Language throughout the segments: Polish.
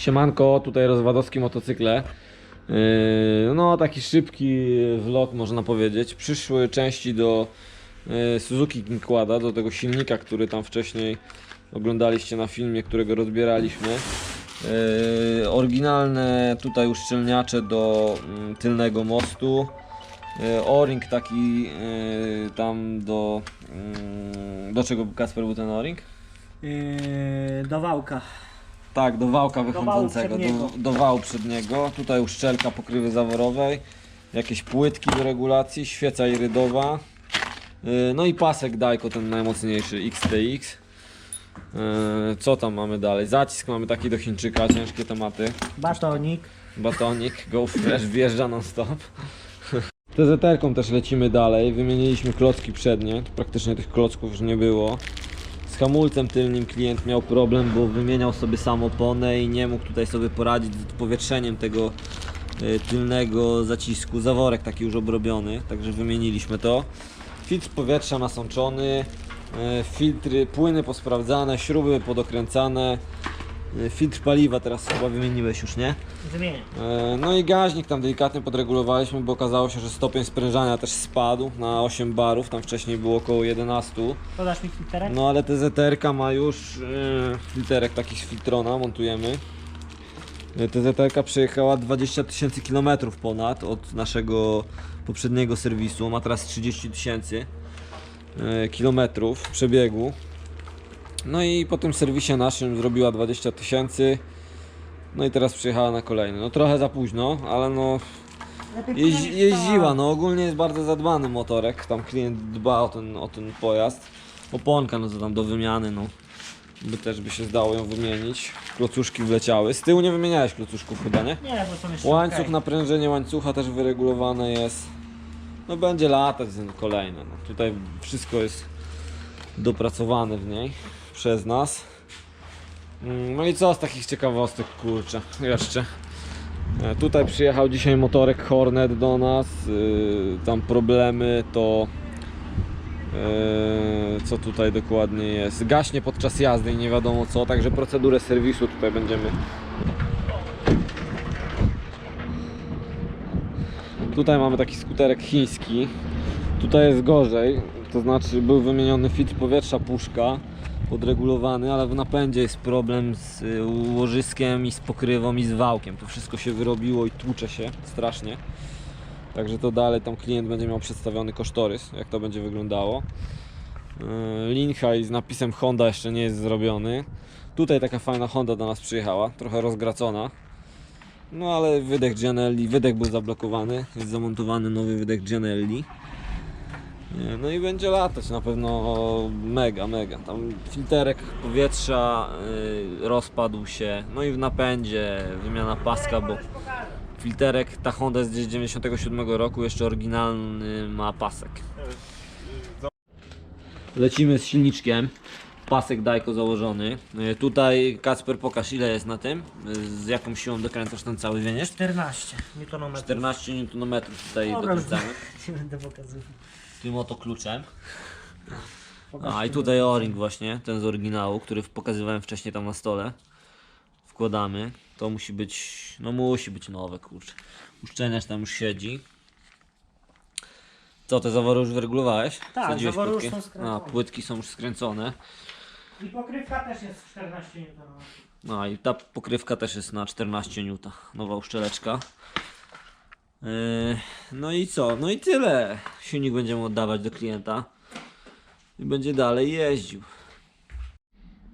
Siemanko, tutaj Rozwadowski Motocykle. Yy, No, taki szybki vlog można powiedzieć. Przyszły części do yy, Suzuki Kinkwada, do tego silnika, który tam wcześniej oglądaliście na filmie, którego rozbieraliśmy. Yy, Oryginalne tutaj uszczelniacze do mm, tylnego mostu. O-ring taki tam do... mm, Do czego Kasper był ten O-ring? Do wałka. Tak, do wałka wychodzącego, do, przedniego. do wału przedniego. Tutaj uszczelka pokrywy zaworowej, jakieś płytki do regulacji, świeca irydowa. Yy, No i pasek Dajko, ten najmocniejszy XTX. Yy, Co tam mamy dalej? Zacisk mamy taki do Chińczyka, ciężkie tematy. Batonik. Batonik, Go Fresh wjeżdża non stop. TZR-ką też lecimy dalej. Wymieniliśmy klocki przednie. Praktycznie tych klocków już nie było. Hamulcem tylnym klient miał problem, bo wymieniał sobie sam oponę i nie mógł tutaj sobie poradzić z powietrzeniem tego y, tylnego zacisku. Zaworek taki już obrobiony, także wymieniliśmy to. Filtr powietrza nasączony, y, filtry, płyny posprawdzane, śruby podokręcane. Y, Filtr paliwa teraz chyba wymieniłeś już, nie? Wymienię. E, No i gaźnik tam delikatnie podregulowaliśmy, bo okazało się, że stopień sprężania też spadł na 8 barów, tam wcześniej było około 11. Podasz mi filterek? No ale TZR ma już e, filterek taki z Filtrona, montujemy. E, TZR przejechała 20 tysięcy kilometrów ponad od naszego poprzedniego serwisu, ma teraz 30 tysięcy kilometrów przebiegu. No i po tym serwisie naszym zrobiła 20 tysięcy. No i teraz przyjechała na kolejny. No trochę za późno, ale no jeździła. No ogólnie jest bardzo zadbany motorek. Tam klient dba o ten, o ten pojazd. Oponka no to tam do wymiany, no. By też by się zdało ją wymienić. Klocuszki wleciały. Z tyłu nie wymieniałeś klocuszków chyba, nie? Nie, bo są jeszcze Łańcuch, okej. naprężenie łańcucha też wyregulowane jest. No będzie latać ten kolejny. No. Tutaj wszystko jest dopracowane w niej przez nas. Mm, No i co z takich ciekawostek, kurczę, jeszcze. E, Tutaj przyjechał dzisiaj motorek Hornet do nas. Yy, Tam problemy to. yy, Co tutaj dokładnie jest? Gaśnie podczas jazdy i nie wiadomo co, także procedurę serwisu tutaj będziemy Tutaj mamy taki skuterek chiński. Tutaj jest gorzej, to znaczy był wymieniony filtr powietrza puszka podregulowany, ale w napędzie jest problem z y, łożyskiem i z pokrywą i z wałkiem. To wszystko się wyrobiło i tłucze się strasznie. Także to dalej tam klient będzie miał przedstawiony kosztorys, jak to będzie wyglądało. Yy, Linhaj z napisem Honda jeszcze nie jest zrobiony. Tutaj taka fajna Honda do nas przyjechała, trochę rozgracona. No ale wydech Gianelli, wydech był zablokowany, jest zamontowany nowy wydech Gianelli. Nie, No i będzie latać na pewno mega, mega. Tam filterek powietrza yy, rozpadł się, no i w napędzie wymiana paska, bo filterek, ta Honda jest z 97 roku, jeszcze oryginalny ma pasek. Lecimy z silniczkiem. Pasek Dajko założony. Yy, Tutaj Kacper pokaż ile jest na tym. Yy, Z jaką siłą dokręcasz ten cały wieniesz? 14 Nm. 14 Nm tutaj Dobra, już dokręcamy. nie będę pokazywał. Tym oto kluczem. A i tutaj o-ring właśnie, ten z oryginału, który pokazywałem wcześniej tam na stole. Wkładamy. To musi być, no musi być nowe, kurczę. Uszczelniacz tam już siedzi. Co, te zawory już wyregulowałeś? Tak, Wsadziłeś zawory już płytki? są skręcone. A, płytki są już skręcone. I pokrywka też jest 14 Nm. No i ta pokrywka też jest na 14 N. Nowa uszczeleczka. Yy, no i co? No i tyle. Silnik będziemy oddawać do klienta. I będzie dalej jeździł.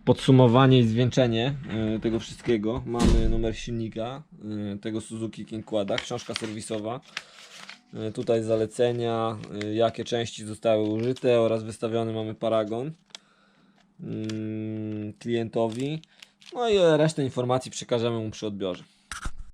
Podsumowanie i zwieńczenie yy, tego wszystkiego. Mamy numer silnika yy, tego Suzuki Kinkwada, książka serwisowa. Tutaj zalecenia, jakie części zostały użyte oraz wystawiony mamy paragon klientowi. No i resztę informacji przekażemy mu przy odbiorze.